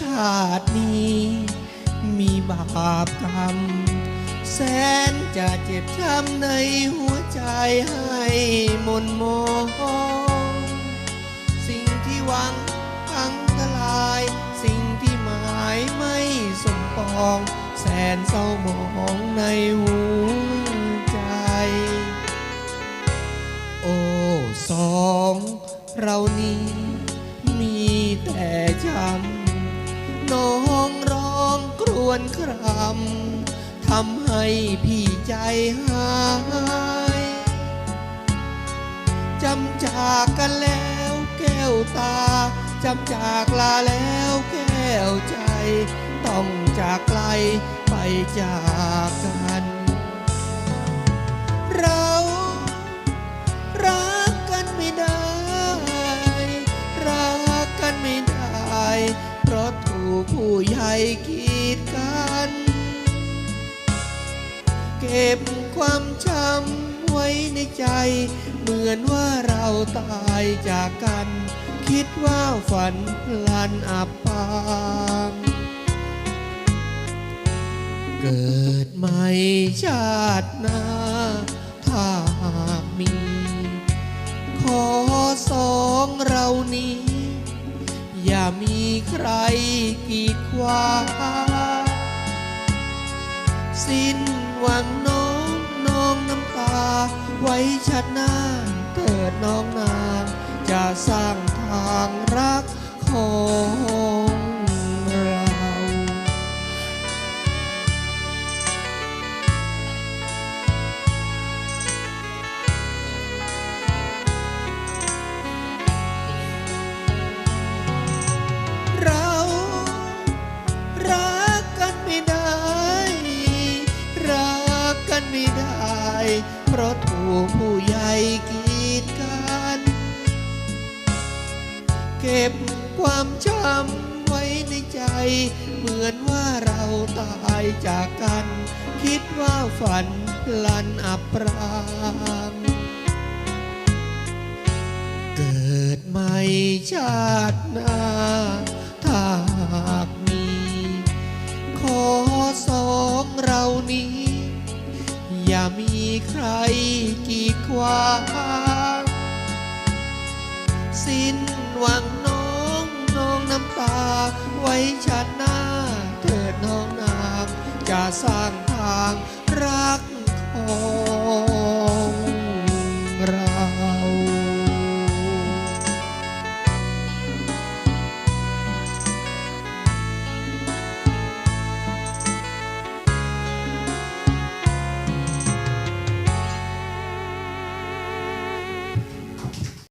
ชาตินี้ มีบาปกรรม แสนจะเจ็บช้ำในหัวใจให้มนมองสิ่งที่หวังพังทลาย สิ่งที่หมายไม่สมปอง แสนเศร้ามองในหัวใจ โอ้สองเรานี้มีแต่จำ น้องร้องกรวนครำทำให้พี่ใจหายจำจากกันแล้วแก้วตาจำจากลาแล้วแก้วใจ ต้องจากไกลไปจากกัน กีดกัน เก็บความช้ำไว้ในใจ เหมือนว่าเราตายจากกัน คิดว่าฝันพลันอับปางเกิดใหม่ชาติหน้าถ้าหากมี ขอสองเรานี้ อย่ามีใครกีดขวางสิ้นหวังน้องน้องน้ำตา ไว้ชัดหน้าเถิดน้องนางจะสร้างทางรักของ ไม่ได้ เพราะถูกผู้ใหญ่กีดกันเก็บความช้ำไว้ในใจ เหมือนว่าเราตายจากกัน คิดว่าฝันลันอับปรางเกิดใหม่ชาติหน้าถ้าหากมี ขอสองเรานี้ ใครกีดขวางสิ้นหวังน้องน้องน้ำตา ไว้ชาติหน้าเถิดน้องนามจะสร้างทาง